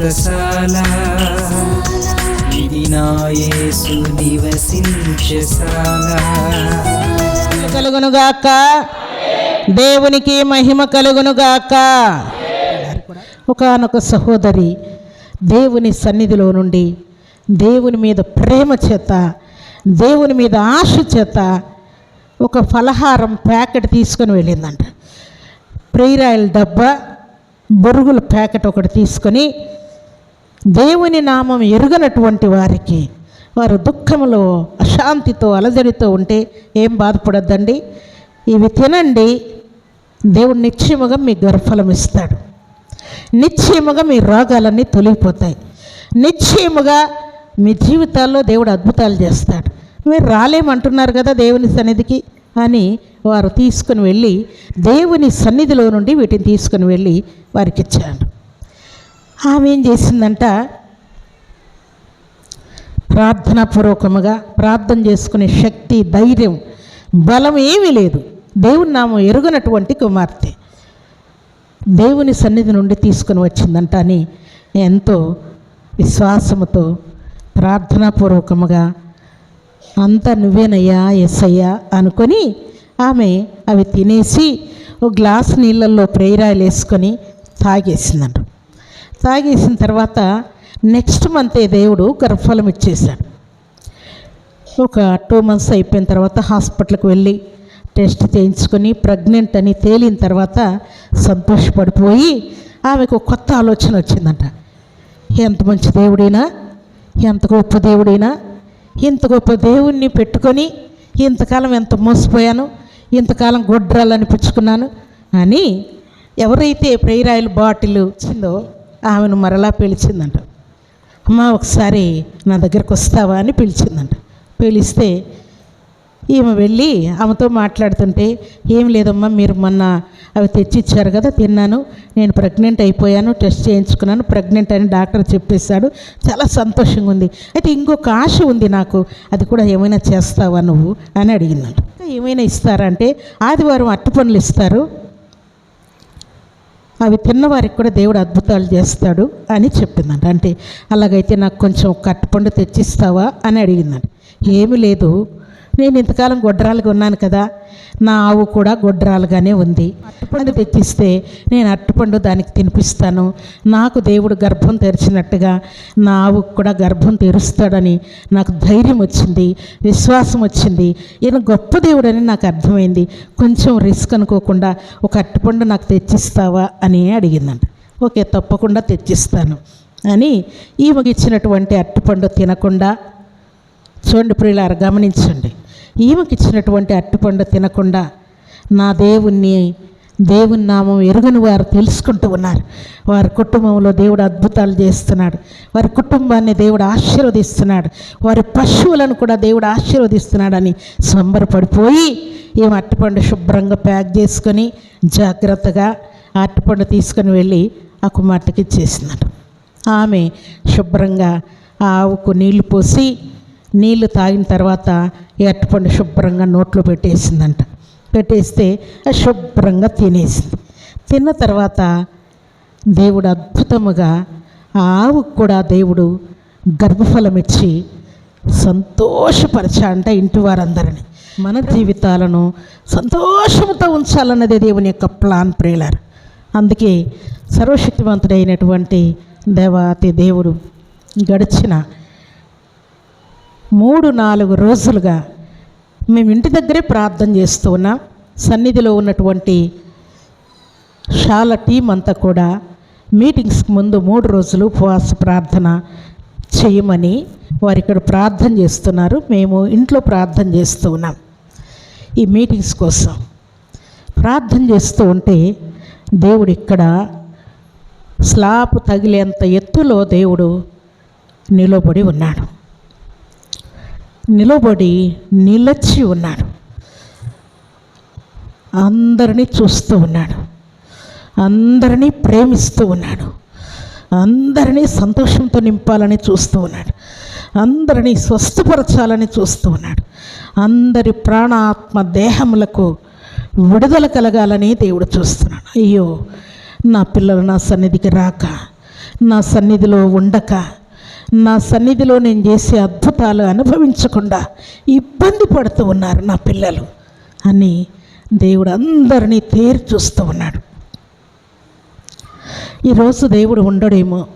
వ్రతశాల ఇది నా యేసు నివసించశాల కలుగునుగాక. దేవునికి మహిమ కలుగునుగాక. ఒకనొక సహోదరి దేవుని సన్నిధిలో నుండి దేవుని మీద ప్రేమ చేత దేవుని మీద ఆశ చేత ఒక ఫలహారం ప్యాకెట్ తీసుకొని వెళ్ళిందంట. ప్రేరాయిల్ డబ్బా బొరుగుల ప్యాకెట్ ఒకటి తీసుకొని దేవుని నామం ఎరుగనటువంటి వారికి వారు దుఃఖంలో అశాంతితో అలజడితో ఉంటే ఏం బాధపడద్దండి? ఇవి తినండి. దేవుడు నిశ్చయముగా మీ గర్భఫలం ఇస్తాడు. నిశ్చయముగా మీ రోగాలన్నీ తొలగిపోతాయి. నిశ్చయముగా మీ జీవితాల్లో దేవుడు అద్భుతాలు చేస్తాడు. మీరు రాలేమంటున్నారు కదా దేవుని సన్నిధికి? అని వారు తీసుకుని వెళ్ళి దేవుని సన్నిధిలో నుండి వీటిని తీసుకుని వెళ్ళి వారికి ఇచ్చాడు ఆమె ఏం చేసిందంట? ప్రార్థనాపూర్వకముగా ప్రార్థన చేసుకునే శక్తి ధైర్యం బలం ఏమీ లేదు. దేవుని నామం ఎరుగనటువంటి కుమార్తె. దేవుని సన్నిధి నుండి తీసుకుని వచ్చిందంట అని ఎంతో విశ్వాసముతో ప్రార్థనాపూర్వకముగా అంతా నువ్వేనయ్యా ఎస్సయ్యా అనుకొని ఆమె అవి తినేసి ఓ గ్లాస్ నీళ్ళల్లో ప్రేరాయలు వేసుకొని తాగేసిందంట. తాగేసిన తర్వాత నెక్స్ట్ మంతే దేవుడు గర్భఫలం ఇచ్చేశాడు. ఒక టూ మంత్స్ అయిపోయిన తర్వాత హాస్పిటల్కి వెళ్ళి టెస్ట్ చేయించుకొని ప్రెగ్నెంట్ అని తేలిన తర్వాత సంతోషపడిపోయి ఆమెకు కొత్త ఆలోచన వచ్చిందంట. ఎంత మంచి దేవుడైనా ఎంత గొప్ప దేవుడైనా ఇంత గొప్ప దేవుణ్ణి పెట్టుకొని ఇంతకాలం ఎంత మోసపోయాను ఇంతకాలం గొడ్రాలు అనిపించుకున్నాను అని ఎవరైతే ప్రేరాయిల్ బాటిల్ వచ్చిందో ఆమెను మరలా పిలిచిందంట. అమ్మ ఒకసారి నా దగ్గరకు వస్తావా? అని పిలిచిందంట. పిలిస్తే ఈమె వెళ్ళి ఆమెతో మాట్లాడుతుంటే ఏం లేదమ్మా మీరు మొన్న అవి తెచ్చిచ్చారు కదా తిన్నాను. నేను ప్రెగ్నెంట్ అయిపోయాను టెస్ట్ చేయించుకున్నాను ప్రెగ్నెంట్ అని డాక్టర్ చెప్పేశాడు. చాలా సంతోషంగా ఉంది. అయితే ఇంకొక ఆశ ఉంది నాకు. అది కూడా ఏమైనా చేస్తావా నువ్వు? అని అడిగిందంట. ఏమైనా ఇస్తారా? అంటే ఆదివారం అట్టు పనులు ఇస్తారు. అవి తిన్నవారికి కూడా దేవుడు అద్భుతాలు చేస్తాడు అని చెప్పిందంట. అంటే అలాగైతే నాకు కొంచెం కట్టుపండు తెచ్చిస్తావా? అని అడిగిందంట. ఏమీ లేదు. నేను ఇంతకాలం గొడ్రాలుగా ఉన్నాను కదా నా ఆవు కూడా గొడ్రాలుగానే ఉంది. అట్టుపండు తెచ్చిస్తే నేను అట్టుపండు దానికి తినిపిస్తాను. నాకు దేవుడు గర్భం తెరిచినట్టుగా నా ఆవుకు కూడా గర్భం తెరుస్తాడని నాకు ధైర్యం వచ్చింది విశ్వాసం వచ్చింది. ఈయన గొప్ప దేవుడని నాకు అర్థమైంది. కొంచెం రిస్క్ అనుకోకుండా ఒక అట్టుపండు నాకు తెచ్చిస్తావా అని అడిగిందంట. ఓకే తప్పకుండా తెచ్చిస్తాను అని ఈమెకి ఇచ్చినటువంటి అట్టుపండు తినకుండా చూడండి ప్రియులారు గమనించండి. ఈమెకిచ్చినటువంటి ఇచ్చినటువంటి తినకుండా నా దేవుణ్ణి దేవుని నామం ఎరుగని వారు తెలుసుకుంటూ ఉన్నారు. వారి కుటుంబంలో దేవుడు అద్భుతాలు చేస్తున్నాడు. వారి కుటుంబాన్ని దేవుడు ఆశీర్వదిస్తున్నాడు. వారి పశువులను కూడా దేవుడు ఆశీర్వదిస్తున్నాడని సంబరపడిపోయి ఈమె అట్టుపండు శుభ్రంగా ప్యాక్ చేసుకొని జాగ్రత్తగా ఆ అట్టుపండు తీసుకొని వెళ్ళి ఆ కుమార్తెకి ఇచ్చేసినాడు ఆమె శుభ్రంగా ఆ ఆవుకు నీళ్ళు పోసి నీళ్ళు తాగిన తర్వాత ఎట్టపండు శుభ్రంగా నోట్లో పెట్టేసిందంట. పెట్టేస్తే శుభ్రంగా తినేసింది. తిన్న తర్వాత దేవుడు అద్భుతముగా ఆ ఆవుకు కూడా దేవుడు గర్భఫలం ఇచ్చి సంతోషపరచాడంట ఇంటి వారందరిని. మన జీవితాలను సంతోషంతో ఉంచాలన్నదే దేవుని యొక్క ప్లాన్ ప్రేలర్ అందుకే సర్వశక్తివంతుడైనటువంటి దేవాతి దేవుడు గడిచిన మూడు నాలుగు రోజులుగా మేము ఇంటి దగ్గరే ప్రార్థన చేస్తూ ఉన్నాం. సన్నిధిలో ఉన్నటువంటి శాల టీం అంతా కూడా మీటింగ్స్కి ముందు మూడు రోజులు ఉపవాస ప్రార్థన చేయమని వారు ఇక్కడ ప్రార్థన చేస్తున్నారు. మేము ఇంట్లో ప్రార్థన చేస్తూ ఉన్నాం. ఈ మీటింగ్స్ కోసం ప్రార్థన చేస్తూ ఉంటే దేవుడు ఇక్కడ స్లాబ్ తగిలేంత ఎత్తులో దేవుడు నిలబడి ఉన్నాడు. నిలబడి నిలచి ఉన్నాడు. అందరినీ చూస్తూ ఉన్నాడు. అందరినీ ప్రేమిస్తూ ఉన్నాడు. అందరినీ సంతోషంతో నింపాలని చూస్తూ ఉన్నాడు. అందరినీ స్వస్థపరచాలని చూస్తూ ఉన్నాడు. అందరి ప్రాణాత్మ దేహములకు విడుదల కలగాలని దేవుడు చూస్తున్నాడు. అయ్యో నా పిల్లలు నా సన్నిధికి రాక నా సన్నిధిలో ఉండక నా సన్నిధిలో నేను చేసే అద్భుతాలు అనుభవించకుండా ఇబ్బంది పడుతూ ఉన్నారు నా పిల్లలు అని దేవుడు అందరినీ తేరు చూస్తూ ఉన్నాడు. ఈరోజు దేవుడు ఉండడేమో.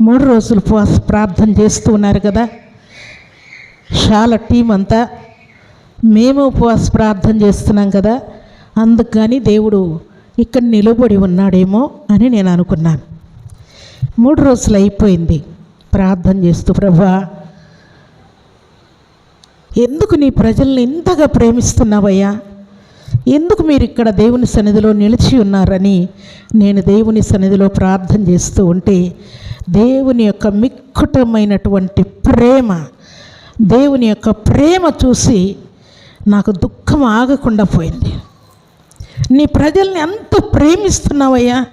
మూడు రోజులు ఉపవాస ప్రార్థన చేస్తూ ఉన్నారు కదా. చాలా టీం అంతా మేము ఉపవాస ప్రార్థన చేస్తున్నాం కదా. అందుకని దేవుడు ఇక్కడ నిలబడి ఉన్నాడేమో అని నేను అనుకున్నాను. మూడు రోజులు అయిపోయింది. ప్రార్థన చేస్తూ ప్రభా ఎందుకు నీ ప్రజల్ని ఇంతగా ప్రేమిస్తున్నావయ్యా? ఎందుకు మీరు ఇక్కడ దేవుని సన్నిధిలో నిలిచి ఉన్నారని నేను దేవుని సన్నిధిలో ప్రార్థన చేస్తూ ఉంటే దేవుని యొక్క మిక్కుటమైనటువంటి ప్రేమ దేవుని యొక్క ప్రేమ చూసి నాకు దుఃఖం ఆగకుండా పోయింది. నీ ప్రజల్ని ఎంత ప్రేమిస్తున్నావయ్యా?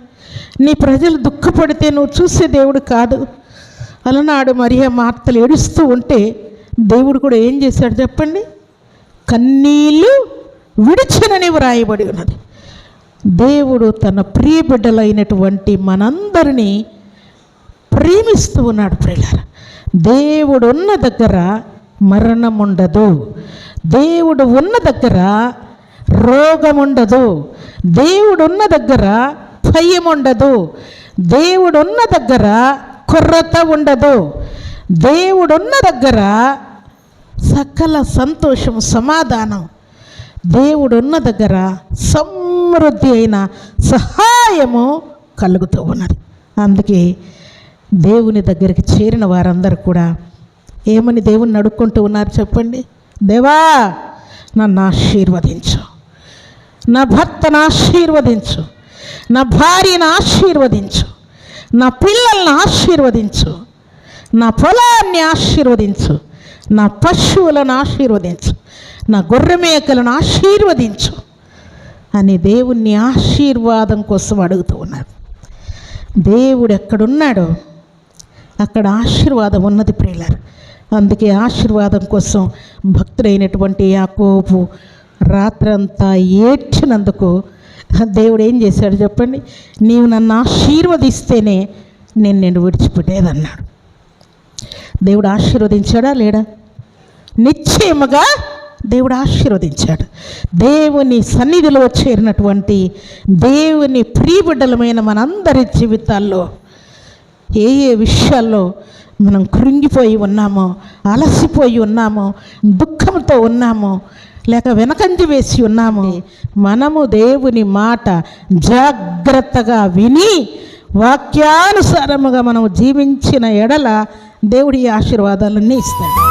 నీ ప్రజలు దుఃఖపడితే నువ్వు చూసే దేవుడు కాదు. అలనాడు మరియ మార్తలు ఏడుస్తూ ఉంటే దేవుడు కూడా ఏం చేశాడు చెప్పండి? కన్నీళ్ళు విడిచనని వ్రాయబడి ఉన్నది. దేవుడు తన ప్రియ బిడ్డలైనటువంటి మనందరినీ ప్రేమిస్తూ ఉన్నాడు ప్రియులార. దేవుడు ఉన్న దగ్గర మరణం ఉండదు దేవుడు ఉన్న దగ్గర రోగం ఉండదు దేవుడు ఉన్న దగ్గర భయం ఉండదు దేవుడు ఉన్న దగ్గర కొర్రత ఉండదు. దేవుడున్న దగ్గర సకల సంతోషం సమాధానం. దేవుడున్న దగ్గర సమృద్ధి అయిన సహాయము కలుగుతూ ఉన్నది. అందుకే దేవుని దగ్గరికి చేరిన వారందరూ కూడా ఏమని దేవుని అడుక్కుంటూ ఉన్నారు చెప్పండి? దేవా నన్ను ఆశీర్వదించు. నా భర్తను ఆశీర్వదించు. నా భార్యను ఆశీర్వదించు. నా పిల్లల్ని ఆశీర్వదించు. నా పొలాన్ని ఆశీర్వదించు. నా పశువులను ఆశీర్వదించు. నా గొర్రె మేకలను ఆశీర్వదించు అని దేవుణ్ణి ఆశీర్వాదం కోసం అడుగుతూ ఉన్నారు. దేవుడు ఎక్కడున్నాడో అక్కడ ఆశీర్వాదం ఉన్నది ప్రియులారు. అందుకే ఆశీర్వాదం కోసం భక్తుడైనటువంటి యాకోబు రాత్రంతా ఏడ్చినందుకు దేవుడు ఏం చేశాడు చెప్పండి? నీవు నన్ను ఆశీర్వదిస్తేనే నేను నేను విడిచిపెట్టేదన్నాడు. దేవుడు ఆశీర్వదించాడా లేడా? నిశ్చయముగా దేవుడు ఆశీర్వదించాడు. దేవుని సన్నిధిలో చేరినటువంటి దేవుని ప్రియబిడ్డలమైన మనందరి జీవితాల్లో ఏ ఏ విషయాల్లో మనం కృంగిపోయి ఉన్నామో అలసిపోయి ఉన్నామో దుఃఖంతో ఉన్నామో లేక వెనకంజి వేసి ఉన్నామో. మనము దేవుని మాట జాగ్రత్తగా విని వాక్యానుసారముగా మనం జీవించిన ఎడల దేవుడి ఆశీర్వాదాలన్నీ ఇస్తాడు.